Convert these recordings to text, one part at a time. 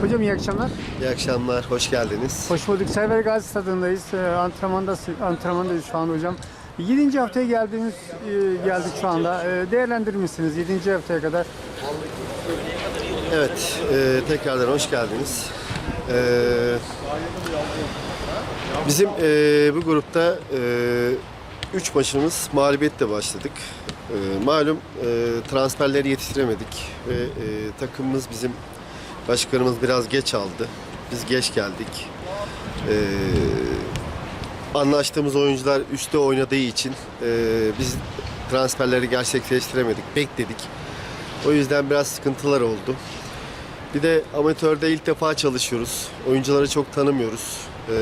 Hocam iyi akşamlar. İyi akşamlar, hoş geldiniz. Hoş bulduk. Server Gazi stadındayız. Ee, antrenmanda, antrenmandayız şu an hocam. 7. haftaya geldiğimiz e, geldik şu anda. Ee, değerlendirir misiniz 7. haftaya kadar? Evet, e, tekrardan hoş geldiniz. E, bizim e, bu grupta 3 maçımız mağlubiyetle başladık. E, malum e, transferleri yetiştiremedik ve e, takımımız bizim başkanımız biraz geç aldı. Biz geç geldik. E, anlaştığımız oyuncular üstte oynadığı için e, biz transferleri gerçekleştiremedik, bekledik. O yüzden biraz sıkıntılar oldu. Bir de amatörde ilk defa çalışıyoruz. Oyuncuları çok tanımıyoruz. Ee,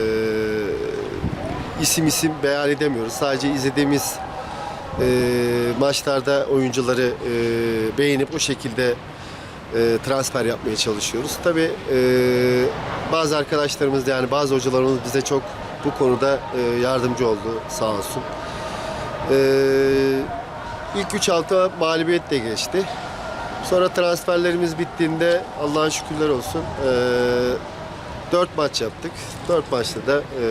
isim isim beyan edemiyoruz. Sadece izlediğimiz e, maçlarda oyuncuları e, beğenip o şekilde e, transfer yapmaya çalışıyoruz. Tabii e, bazı arkadaşlarımız yani bazı hocalarımız bize çok bu konuda e, yardımcı oldu sağ olsun. E, ilk 3 hafta mağlubiyetle geçti. Sonra transferlerimiz bittiğinde Allah'a şükürler olsun e, 4 maç yaptık. 4 maçta da e,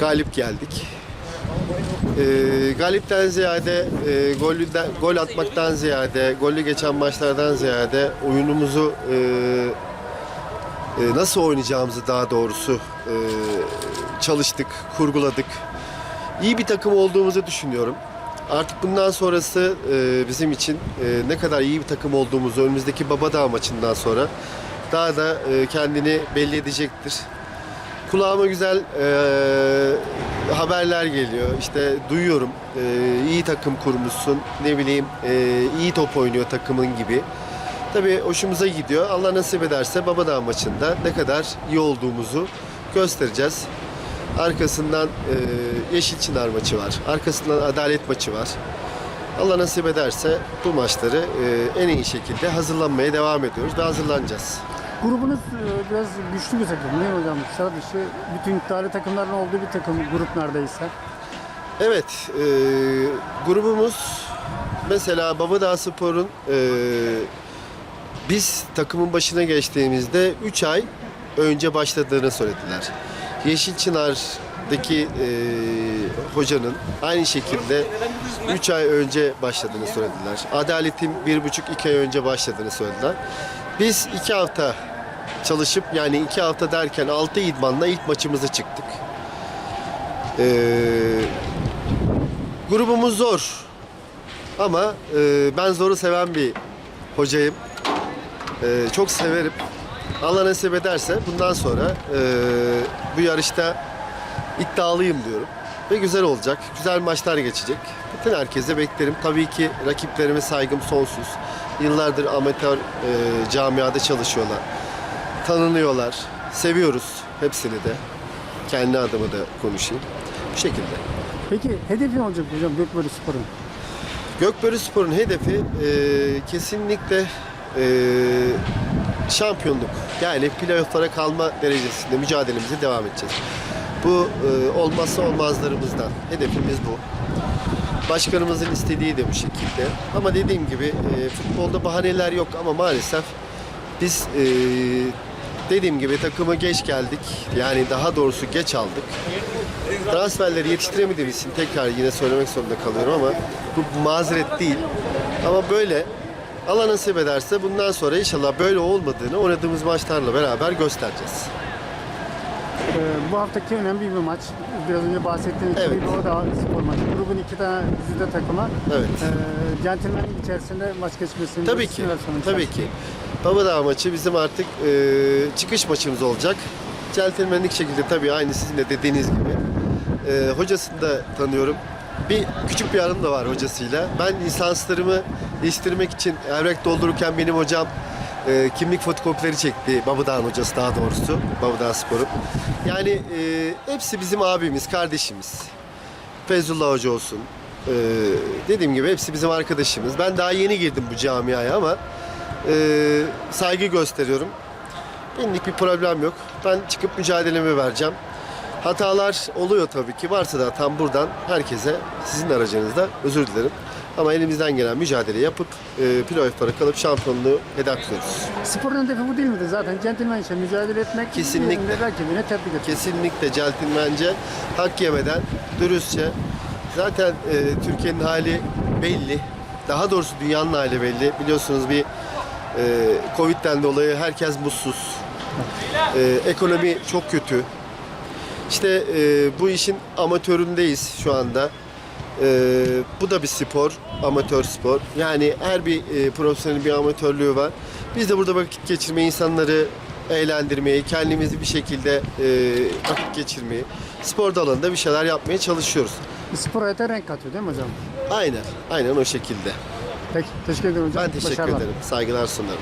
galip geldik. E, galipten ziyade e, gollüden, gol atmaktan ziyade, gollü geçen maçlardan ziyade oyunumuzu e, e, nasıl oynayacağımızı daha doğrusu e, çalıştık, kurguladık. İyi bir takım olduğumuzu düşünüyorum. Artık bundan sonrası e, bizim için e, ne kadar iyi bir takım olduğumuzu önümüzdeki Babadağ maçından sonra daha da e, kendini belli edecektir. Kulağıma güzel e, haberler geliyor. İşte duyuyorum. E, iyi takım kurmuşsun. Ne bileyim e, iyi top oynuyor takımın gibi. Tabii hoşumuza gidiyor. Allah nasip ederse Babadağ maçında ne kadar iyi olduğumuzu göstereceğiz. Arkasından e, Yeşil Çınar maçı var. Arkasından Adalet maçı var. Allah nasip ederse bu maçları e, en iyi şekilde hazırlanmaya devam ediyoruz ve hazırlanacağız. Grubunuz e, biraz güçlü bir takım değil mi hocam? Sıra dışı bütün iddialı takımların olduğu bir takım grup neredeyse. Evet, e, grubumuz mesela Babadağ Spor'un e, biz takımın başına geçtiğimizde 3 ay önce başladığını söylediler. Yeşil Çınar'daki e, hocanın aynı şekilde 3 ay önce başladığını söylediler. Adalet'in 1,5-2 ay önce başladığını söylediler. Biz 2 hafta çalışıp yani 2 hafta derken 6 idmanla ilk maçımıza çıktık. Ee, grubumuz zor. Ama e, ben zoru seven bir hocayım. E, çok severim. Allah nasip ederse bundan sonra e, bu yarışta iddialıyım diyorum. Ve güzel olacak. Güzel maçlar geçecek. Bütün herkese beklerim. Tabii ki rakiplerime saygım sonsuz. Yıllardır amatör e, camiada çalışıyorlar. Tanınıyorlar. Seviyoruz hepsini de. Kendi adıma da konuşayım. Bu şekilde. Peki hedefi ne olacak hocam Gökbörü Spor'un? Gökbörü Spor'un hedefi e, kesinlikle e, şampiyonluk. Yani playofflara kalma derecesinde mücadelemize devam edeceğiz. Bu e, olmazsa olmazlarımızdan. Hedefimiz bu. Başkanımızın istediği de bu şekilde. Ama dediğim gibi e, futbolda bahaneler yok ama maalesef biz e, dediğim gibi takıma geç geldik. Yani daha doğrusu geç aldık. Transferleri yetiştiremediğimiz için tekrar yine söylemek zorunda kalıyorum ama bu mazeret değil. Ama böyle Allah nasip ederse bundan sonra inşallah böyle olmadığını oynadığımız maçlarla beraber göstereceğiz. Ee, bu haftaki önemli bir maç. Biraz önce bahsettiğiniz Evet. gibi orada spor maçı. Grubun iki tane yüzde takıma. Evet. E, centilmenlik içerisinde maç geçmesini Tabii ki. Tabii ki. Babadağ maçı bizim artık e, çıkış maçımız olacak. Centilmenlik şekilde tabii aynı sizin de dediğiniz gibi. E, hocasını da tanıyorum. Bir küçük bir anım da var hocasıyla. Ben lisanslarımı değiştirmek için evrak doldururken benim hocam e, kimlik fotokopileri çekti. Babadağ'ın hocası daha doğrusu. Babadağ Spor'un. Yani e, hepsi bizim abimiz, kardeşimiz. Feyzullah Hoca olsun. Ee, dediğim gibi hepsi bizim arkadaşımız. Ben daha yeni girdim bu camiaya ama e, saygı gösteriyorum. Benlik bir problem yok. Ben çıkıp mücadelemi vereceğim. Hatalar oluyor tabii ki. Varsa da tam buradan herkese sizin aracınızda özür dilerim. Ama elimizden gelen mücadele yapıp e, playoff'lara kalıp şampiyonluğu hedefliyoruz. Sporun hedefi bu değil midir? Zaten centilmence mücadele etmek, Kesinlikle. yerinde rakibine tebrik etmek. Kesinlikle centilmence, hak yemeden, dürüstçe. Zaten e, Türkiye'nin hali belli. Daha doğrusu dünyanın hali belli. Biliyorsunuz bir e, Covid'den dolayı herkes mutsuz. E, ekonomi çok kötü. İşte e, bu işin amatöründeyiz şu anda. E, bu da bir spor, amatör spor. Yani her bir e, profesyonelin bir amatörlüğü var. Biz de burada vakit geçirmeyi, insanları eğlendirmeyi, kendimizi bir şekilde e, vakit geçirmeyi, spor dalında bir şeyler yapmaya çalışıyoruz. Spor hayata renk katıyor değil mi hocam? Aynen, aynen o şekilde. Peki, teşekkür ederim hocam. Ben teşekkür Başarılar. ederim. Saygılar sunarım.